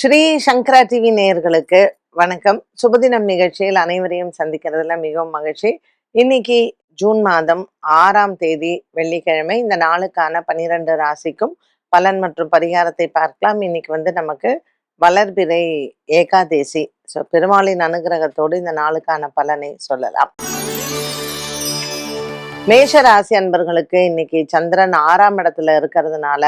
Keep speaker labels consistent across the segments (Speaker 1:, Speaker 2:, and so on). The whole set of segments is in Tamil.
Speaker 1: ஸ்ரீ சங்கரா டிவி நேயர்களுக்கு வணக்கம். சுபதினம் நிகழ்ச்சியில் அனைவரையும் சந்திக்கிறதுல மிகவும் மகிழ்ச்சி. இன்னைக்கு ஜூன் மாதம் ஆறாம் தேதி வெள்ளிக்கிழமை. இந்த நாளுக்கான பனிரெண்டு ராசிக்கும் பலன் மற்றும் பரிகாரத்தை பார்க்கலாம். இன்னைக்கு வந்து நமக்கு வளர்பிறை ஏகாதேசி. ஸோ பெருமாளின் அனுகிரகத்தோடு இந்த நாளுக்கான பலனை சொல்லலாம். மேஷ ராசி அன்பர்களுக்கு இன்னைக்கு சந்திரன் ஆறாம் இடத்துல இருக்கிறதுனால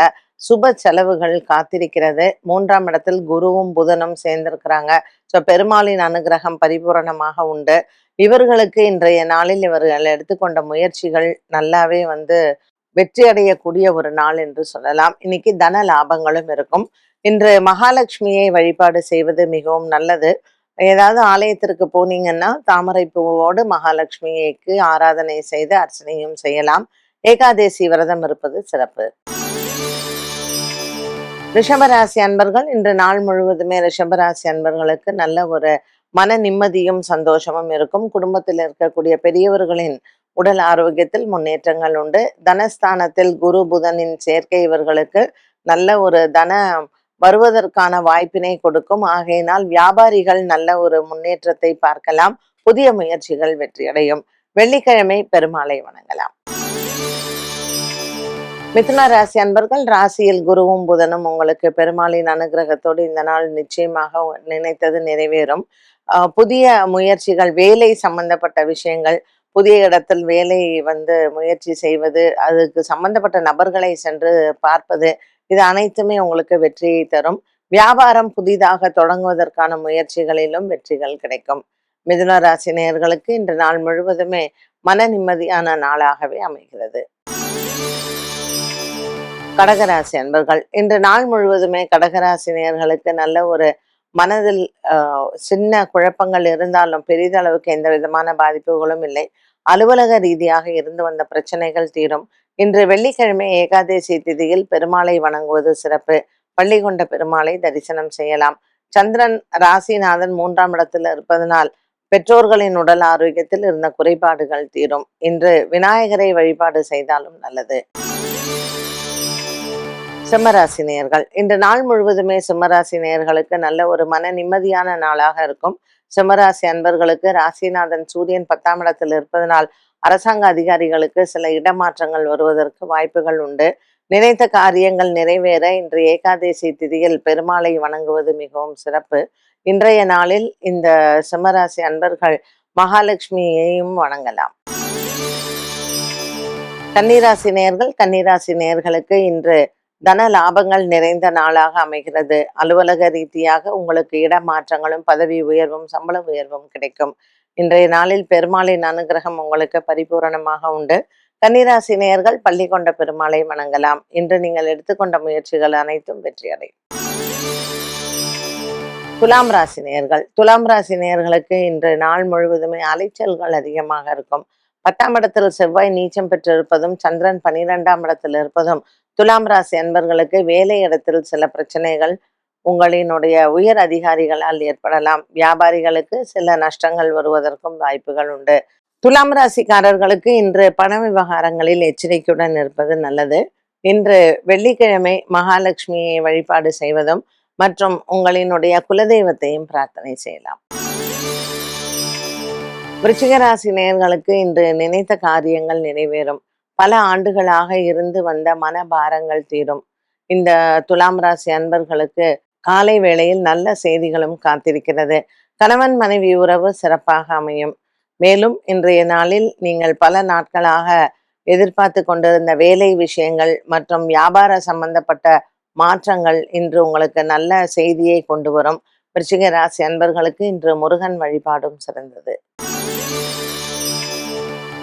Speaker 1: சுப செலவுகள் காத்திருக்கிறது. மூன்றாம் இடத்தில் குருவும் புதனும் சேர்ந்திருக்கிறாங்க. ஸோ பெருமாளின் அனுகிரகம் பரிபூரணமாக உண்டு. இவர்களுக்கு இன்றைய நாளில் இவர்கள் எடுத்துக்கொண்ட முயற்சிகள் நல்லாவே வந்து வெற்றி அடையக்கூடிய ஒரு நாள் என்று சொல்லலாம். இன்னைக்கு தன லாபங்களும் இருக்கும். இன்று மகாலட்சுமியை வழிபாடு செய்வது மிகவும் நல்லது. ஏதாவது ஆலயத்திற்கு போனீங்கன்னா தாமரை பூவோடு மகாலட்சுமிக்கு ஆராதனை செய்து அர்ச்சனையும் செய்யலாம். ஏகாதேசி விரதம் இருப்பது சிறப்பு. ரிஷபராசி அன்பர்கள் இன்று நாள் முழுவதுமே ரிஷபராசி அன்பர்களுக்கு நல்ல ஒரு மன நிம்மதியும் சந்தோஷமும் இருக்கும். குடும்பத்தில் இருக்கக்கூடிய பெரியவர்களின் உடல் ஆரோக்கியத்தில் முன்னேற்றங்கள் உண்டு. தனஸ்தானத்தில் குரு புதனின் சேர்க்கை இவர்களுக்கு நல்ல ஒரு தன வருவதற்கான வாய்ப்பினை கொடுக்கும். ஆகையினால் வியாபாரிகள் நல்ல ஒரு முன்னேற்றத்தை பார்க்கலாம். புதிய முயற்சிகள் வெற்றியடையும். வெள்ளிக்கிழமை பெருமாளை வணங்கலாம். மிதுன ராசி அன்பர்கள் ராசியில் குருவும் புதனும் உங்களுக்கு பெருமாளின் அனுகிரகத்தோடு இந்த நாள் நிச்சயமாக நினைத்தது நிறைவேறும். புதிய முயற்சிகள் வேலை சம்பந்தப்பட்ட விஷயங்கள் புதிய இடத்தில் வேலை வந்து முயற்சி செய்வது அதுக்கு சம்பந்தப்பட்ட நபர்களை சென்று பார்ப்பது இது அனைத்துமே உங்களுக்கு வெற்றியை தரும். வியாபாரம் புதிதாக தொடங்குவதற்கான முயற்சிகளிலும் வெற்றிகள் கிடைக்கும். மிதுன ராசி நேயர்களுக்கு இன்று நாள் முழுவதுமே மன நிம்மதியான நாளாகவே அமைகிறது. கடகராசி அன்பர்கள் இன்று நாள் முழுவதுமே கடகராசி நேர்களுக்கு நல்ல ஒரு மனதில் சின்ன குழப்பங்கள் இருந்தாலும் பெரிதளவுக்கு எந்த விதமான பாதிப்புகளும் இல்லை. அலுவலக ரீதியாக இருந்து வந்த பிரச்சனைகள் தீரும். இன்று வெள்ளிக்கிழமை ஏகாதசி திதியில் பெருமாளை வணங்குவது சிறப்பு. பள்ளி கொண்ட பெருமாளை தரிசனம் செய்யலாம். சந்திரன் ராசிநாதன் மூன்றாம் இடத்தில் இருப்பதனால் பெற்றோர்களின் உடல் ஆரோக்கியத்தில் இருந்த குறைபாடுகள் தீரும். இன்று விநாயகரை வழிபாடு செய்தாலும் நல்லது. சிம்மராசி நேயர்கள் இன்று நாள் முழுவதுமே சிம்மராசி நேயர்களுக்கு நல்ல ஒரு மன நிம்மதியான நாளாக இருக்கும். சிம்மராசி அன்பர்களுக்கு ராசிநாதன் சூரியன் பத்தாம் இடத்தில் இருப்பதனால் அரசாங்க அதிகாரிகளுக்கு சில இடமாற்றங்கள் வருவதற்கு வாய்ப்புகள் உண்டு. நினைத்த காரியங்கள் நிறைவேற இன்று ஏகாதேசி திதியில் பெருமாளை வணங்குவது மிகவும் சிறப்பு. இன்றைய நாளில் இந்த சிம்மராசி அன்பர்கள் மகாலட்சுமியையும் வணங்கலாம். கன்னிராசி நேர்கள் கன்னிராசி நேர்களுக்கு இன்று தன லாபங்கள் நிறைந்த நாளாக அமைகிறது. அலுவலக ரீதியாக உங்களுக்கு இடமாற்றங்களும் பதவி உயர்வும் சம்பள உயர்வும் கிடைக்கும். இன்றைய நாளில் பெருமாளின் அனுகிரகம் உங்களுக்கு பரிபூரணமாக உண்டு. கன்னிராசி நேயர்கள் பள்ளி கொண்ட பெருமாளை வணங்கலாம். இன்று நீங்கள் எடுத்துக்கொண்ட முயற்சிகள் அனைத்தும் வெற்றியடையும். துலாம் ராசி நேயர்கள். துலாம் ராசி நேயர்களுக்கு இன்று நாள் முழுவதுமே அலைச்சல்கள் அதிகமாக இருக்கும். பத்தாம் இடத்தில் செவ்வாய் நீச்சம் பெற்றிருப்பதும் சந்திரன் பனிரெண்டாம் இடத்தில் இருப்பதும் துலாம் ராசி அன்பர்களுக்கு வேலை இடத்தில் சில பிரச்சனைகள் உங்களினுடைய உயர் அதிகாரிகளால் ஏற்படலாம். வியாபாரிகளுக்கு சில நஷ்டங்கள் வருவதற்கும் வாய்ப்புகள் உண்டு. துலாம் ராசிக்காரர்களுக்கு இன்று பண விவகாரங்களில் எச்சரிக்கையுடன் இருப்பது நல்லது. இன்று வெள்ளிக்கிழமை மகாலட்சுமியை வழிபாடு செய்வதும் மற்றும் உங்களினுடைய குலதெய்வத்தையும் பிரார்த்தனை செய்யலாம். விருச்சிகராசி நேர்களுக்கு நேயர்களுக்கு இன்று நினைத்த காரியங்கள் நிறைவேறும். பல ஆண்டுகளாக இருந்து வந்த மனபாரங்கள் தீரும். இந்த துலாம் ராசி அன்பர்களுக்கு காலை வேளையில் நல்ல செய்திகளும் காத்திருக்கிறது. கணவன் மனைவி உறவு சிறப்பாக அமையும். மேலும் இன்றைய நாளில் நீங்கள் பல நாட்களாக எதிர்பார்த்து கொண்டிருந்த வேலை விஷயங்கள் மற்றும் வியாபார சம்பந்தப்பட்ட மாற்றங்கள் இன்று உங்களுக்கு நல்ல செய்தியை கொண்டு வரும். விருச்சிக ராசி அன்பர்களுக்கு இன்று முருகன் வழிபாடும் சிறந்தது.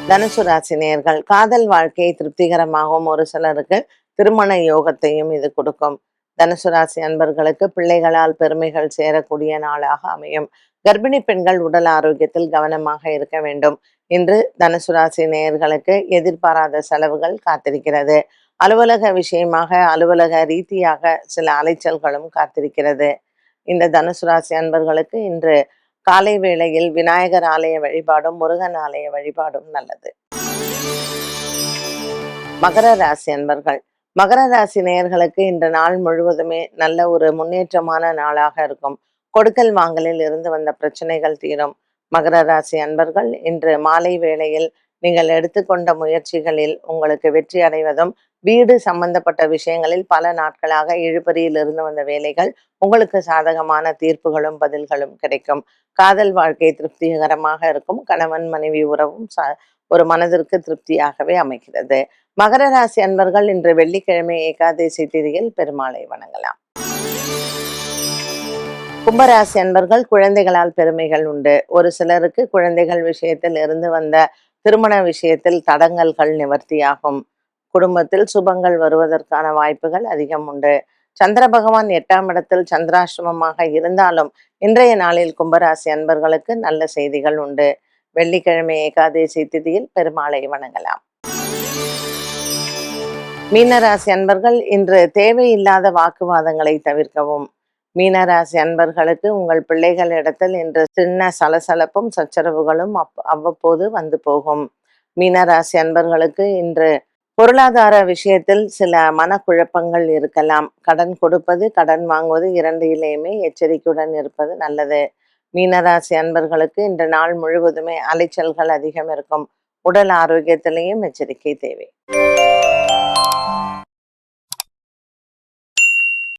Speaker 1: தனுசு ராசி நேயர்கள் காதல் வாழ்க்கையை திருப்திகரமாகவும் ஒரு சிலருக்கு திருமண யோகத்தையும் இது கொடுக்கும். தனுசு ராசி அன்பர்களுக்கு பிள்ளைகளால் பெருமைகள் சேரக்கூடிய நாளாக அமையும். கர்ப்பிணி பெண்கள் உடல் ஆரோக்கியத்தில் கவனமாக இருக்க வேண்டும். இன்று தனுசு ராசி நேயர்களுக்கு எதிர்பாராத செலவுகள் காத்திருக்கிறது. அலுவலக விஷயமாக அலுவலக ரீதியாக சில அலைச்சல்களும் காத்திருக்கிறது. இந்த தனுசு ராசி அன்பர்களுக்கு இன்று காலை வேளையில் விநாயகர் ஆலய வழிபாடும் முருகன் ஆலய வழிபாடும் நல்லது. மகர ராசி அன்பர்கள் மகர ராசி நேயர்களுக்கு இந்த நாள் முழுவதுமே நல்ல ஒரு முன்னேற்றமான நாளாக இருக்கும். கொடுக்கல் வாங்கலில் இருந்து வந்த பிரச்சனைகள் தீரும். மகர ராசி அன்பர்கள் இன்று மாலை வேளையில் நீங்கள் எடுத்துக்கொண்ட முயற்சிகளில் உங்களுக்கு வெற்றி அடைவதும் வீடு சம்பந்தப்பட்ட விஷயங்களில் பல நாட்களாக இழுபறியில் இருந்து வந்த வேலைகள் உங்களுக்கு சாதகமான தீர்ப்புகளும் பதில்களும் கிடைக்கும். காதல் வாழ்க்கை திருப்திகரமாக இருக்கும். கணவன் மனைவி உறவும் ஒரு மனதிற்கு திருப்தியாகவே அமைகிறது. மகர ராசி அன்பர்கள் இன்று வெள்ளிக்கிழமை ஏகாதசி திதியில் பெருமாளை வணங்கலாம். கும்பராசி அன்பர்கள் குழந்தைகளால் பெருமைகள் உண்டு. ஒரு சிலருக்கு குழந்தைகள் விஷயத்தில் இருந்து வந்த திருமண விஷயத்தில் தடங்கல்கள் நிவர்த்தியாகும். குடும்பத்தில் சுபங்கள் வருவதற்கான வாய்ப்புகள் அதிகம் உண்டு. சந்திர பகவான் எட்டாம் இடத்தில் சந்திராசிரமமாக இருந்தாலும் இன்றைய நாளில் கும்பராசி அன்பர்களுக்கு நல்ல செய்திகள் உண்டு. வெள்ளிக்கிழமை ஏகாதசி திதியில் பெருமாளை வணங்கலாம். மீனராசி அன்பர்கள் இன்று தேவையில்லாத வாக்குவாதங்களை தவிர்க்கவும். மீனராசி அன்பர்களுக்கு உங்கள் பிள்ளைகளிடத்தில் இன்று சின்ன சலசலப்பும் சச்சரவுகளும் அப் அவ்வப்போது வந்து போகும். மீனராசி அன்பர்களுக்கு இன்று பொருளாதார விஷயத்தில் சில மனக்குழப்பங்கள் இருக்கலாம். கடன் கொடுப்பது கடன் வாங்குவது இரண்டிலேயுமே எச்சரிக்கையுடன் இருப்பது நல்லது. மீனராசி அன்பர்களுக்கு இன்று நாள் முழுவதுமே அலைச்சல்கள் அதிகம் இருக்கும். உடல் ஆரோக்கியத்திலையும் எச்சரிக்கை தேவை.